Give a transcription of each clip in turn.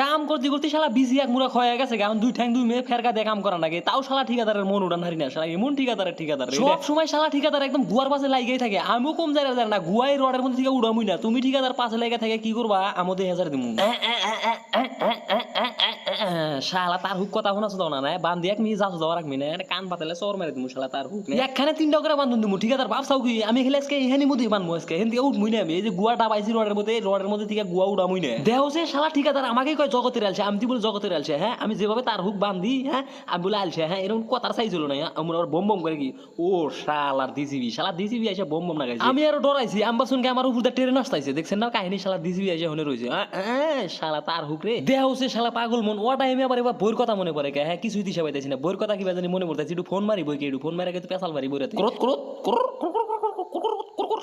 কাম করতে করতে শালা বিজি এক মুড়া খয়া গেছে এখন দুই ঠ্যাং দুই মেয়ে ফেরকা দিয়ে কাম করা লাগে তাও শালা ঠিকাদারের মন উড়ান হারি না শালা এমন ঠিকাদারের ঠিকাদার সব সময় শালা ঠিকাদার একদম গুয়ার পাশে লাগিয়ে থাকে আমিও কম জায়গা জানি না গুয়াই রডের মধ্যে থেকে উড়ামুই না তুমি ঠিকাদার পাশে লেগে থাকে কি করবা আমাদের হাজার দিমু শালা তার হুক কথা শোনা শুধু না না বান্ধি এক মিহি যাচ্ছ যাওয়ার এক মিনে কান পাতালে চর মারি দিমু শালা তার হুক একখানে তিনটা করে বান্ধন দিমু ঠিকাদার ভাব চাও কি আমি খেলে আজকে এখানে মধ্যে বানবো আজকে এখান থেকে উঠমুই না আমি এই যে গুয়াটা পাইছি রডের মধ্যে রডের মধ্যে থেকে গুয়া উড়ামুই না। দেহ সে শালা ঠিকাদার আমাকে কয় জগতের আলছে আমি বলে জগতের আলছে হ্যাঁ আমি যেভাবে তার হুক বান্ধি হ্যাঁ আমি বলে আলছে হ্যাঁ এরকম কথার সাইজ হলো না হ্যাঁ? আমার আবার বম বম করে কি ও শালার দিসিবি শালা দিসিবি এসে বম বম লাগাইছে। আমি আরও ডরাইছি আম্বা শুনকে আমার উপর ট্রেন আসতাইছে দেখছেন না কাহিনী শালা দিসিবি এসে হনে রয়েছে শালা তার হুক রে। দেহ সে শালা পাগল মন ও টাইমে আবার এবার বইয়ের কথা মনে পড়ে হ্যাঁ কিছুই দিশা পাইতেছি না বইয়ের কথা কি জানি মনে পড়তেছি একটু ফোন মারি বই কি একটু ফোন মারি কিন্তু পেশাল মারি বইরাতে ক্রোত ক্রোত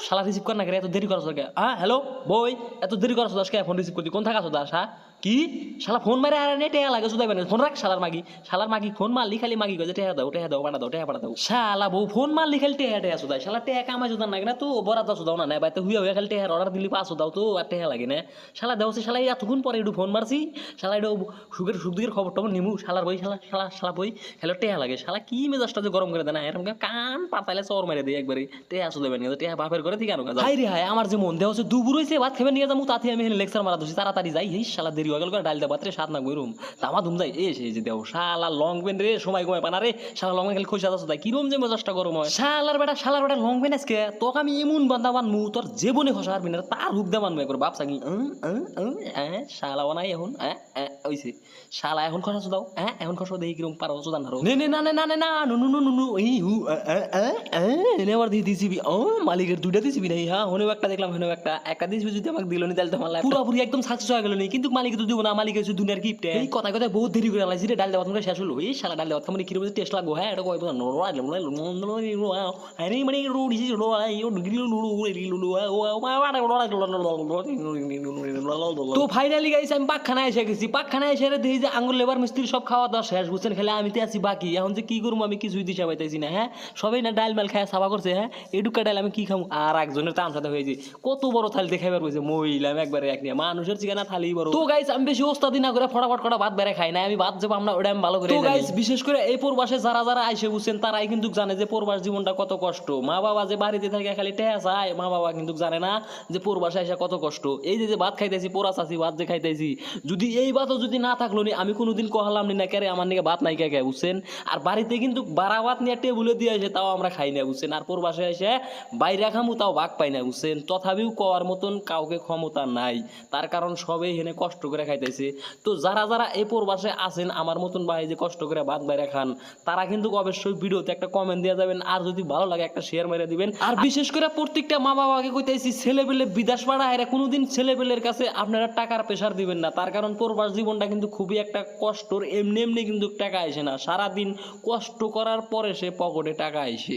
শালা রিসিভ কর না এত দেরি করছ হ্যাঁ হ্যালো বই এত দেরি করছ দাস কে ফোন রিসিভ করতি কোন থাকা দাস হ্যাঁ কি? শালা ফোন মারে আর নেটে লাগে শুধাইবে না ফোন রাখ শালার মাগি। শালার মাগি ফোন মারলি খালি মাগি গজে টেহা দাও টেহা দাও পাঠা দাও, টেহা পাঠা দাও। শালা বউ, ফোন মারলি খালি টেহা টেহা শুধাই শালা টেহা কামাই শুধান লাগে না তো বরাদ দাও শুধাও না না বাইতে হুইয়া হুইয়া খালি টেহার অর্ডার দিলি পাঁচ দাও তো, আর টেহা লাগে না। শালা দেও সে শালা এতক্ষণ পরে একটু ফোন মারছি, শালা একটু সুখের সুখ দুঃখের খবর টবর নিমু, শালার বই, শালা শালা শালা বই হ্যালো টেহা লাগে। শালা কি মেজাজটা যে গরম করে দেয় না এরকম কান পাতালে চর মেরে দিই একবারে। টেহা শুধাবেন না টেহা বাপের করে ঠিক আছে হাই রে হাই আমার যে মন দেওয়া হচ্ছে দুপুর হয়েছে, ভাত খেবে নিয়ে যাব তাতে আমি লেকচার মারা দোষী তাড়াতাড়ি যাই এই শালা দেরি হয়ে করে ডাল দেওয়া বাতরে সাত না গইরুম তামা ধুম যাই এই সেই যে দেও শালা লং পেন রে সময় কমে পানা রে শালা লং খালি খোঁজা যাচ্ছে তাই কিরম যে মেজাজটা গরম হয়। শালার বেটা শালার বেটা লং পেন আজকে তোকে আমি এমন বান্ধা বানমু তোর জীবনে খসা পারবি না তার হুক দে বানবো একবার বাপ সাগি শালা বানাই এখন ওইছে শালা এখন খসা দাও হ্যাঁ এখন খসা দেখি কিরম পারো চোদান হারো নে নে না নে না নে না নু নু নু এই হু এনে আবার দিয়ে দিছিবি ও মালিকের দুইটা দিছিবি নাই হ্যাঁ হনেও একটা দেখলাম হনেও একটা একটা দিছিবি যদি আমাকে দিল নি তাহলে তো life পুরোপুরি একদম সাকসেস হয়ে গেল নি কিন্তু মালিক তো দিব না মালিক হচ্ছে দুনিয়ার গিফট এই কথা কথা বহুত দেরি করে আলাইছি রে ডাল দেওয়া তোমরা শেষ হলো। এই শালা ডাল দেওয়া মানে কীরকম টেস্ট লাগবো হ্যাঁ? এটা কয় আরে মানে রোড হিসেবে নোড়া ইও গিলো নোড়ো গিলো নোড়া ও মা মারা নোড়া তো ফাইনালি গাইছে আমি পাকখানায় এসে গেছি। পাকখানায় এসে রে দেখি যে আঙ্গুর লেবার মিস্ত্রি সব খাওয়া দাওয়া শেষ বুঝছেন? খেলে আমি তো আছি বাকি। এখন যে কি করব আমি কিছুই দিশা পাইতেছি না হ্যাঁ? সবাই না ডাল মাল খায় সাবা করছে হ্যাঁ? এডুকা ডাল আমি কি খাব আর একজনের তাম সাথে হয়েছে। কত বড় থালি দেখাইবার কইছে মহিলা আমি একবারে এক নিয়ে। মানুষের চিকেনা থালি বড়। তো গাইস আমি বেশি ওস্তাদি না করে ফটাফট কটা ভাত বেড়ে খাই না আমি ভাত যাব আমরা ওটা আমি ভালো করে গাইস বিশেষ করে এই পূর্বাসে যারা যারা আইসে বুঝছেন তারাই কিন্তু জানে যে পূর্বাস জীবনটা কত কষ্ট। মা বাবা যে বাড়িতে থাকে খালি টেয়া চায় মা বাবা কিন্তু জানে না যে পূর্বাসে কত কষ্ট। এই যে যে ভাত খাইতেছি পোড়া চাষি ভাত যে খাইতেছি যদি এই ভাতও যদি না থাকল নি আমি কোনোদিন কহালাম নি না কেরে আমার নিকে ভাত নাই কে কে? বুঝছেন? আর বাড়িতে কিন্তু বারা ভাত নিয়ে টেবুলে দিয়ে আসে তাও আমরা খাই না বুঝছেন? আর পূর্বাসে এসে বাইরে খামু তাও ভাগ পাই না বুঝছেন? তথাপিও কওয়ার মতন কাউকে ক্ষমতা নাই। তার কারণ সবে এখানে কষ্ট করে খাইতেছে। তো যারা যারা এই পূর্বাসে আছেন আমার মতন ভাই যে কষ্ট করে ভাত বাইরে খান তারা কিন্তু অবশ্যই ভিডিওতে একটা কমেন্ট দিয়ে যাবেন আর যদি ভালো লাগে একটা শেয়ার মেরে দিবেন। আর বিশেষ করে প্রত্যেকটা মা বাবাকে কইতেছি ছেলে পেলে বিদেশ পাড়া এরা কোনোদিন ছেলে পেলের কাছে আপনারা টাকার প্রেশার দিবেন না। তার কারণ প্রবাস জীবনটা কিন্তু খুবই একটা কষ্টর এমনি এমনি কিন্তু টাকা আসে না। সারাদিন কষ্ট করার পরে সে পকেটে টাকা আসে।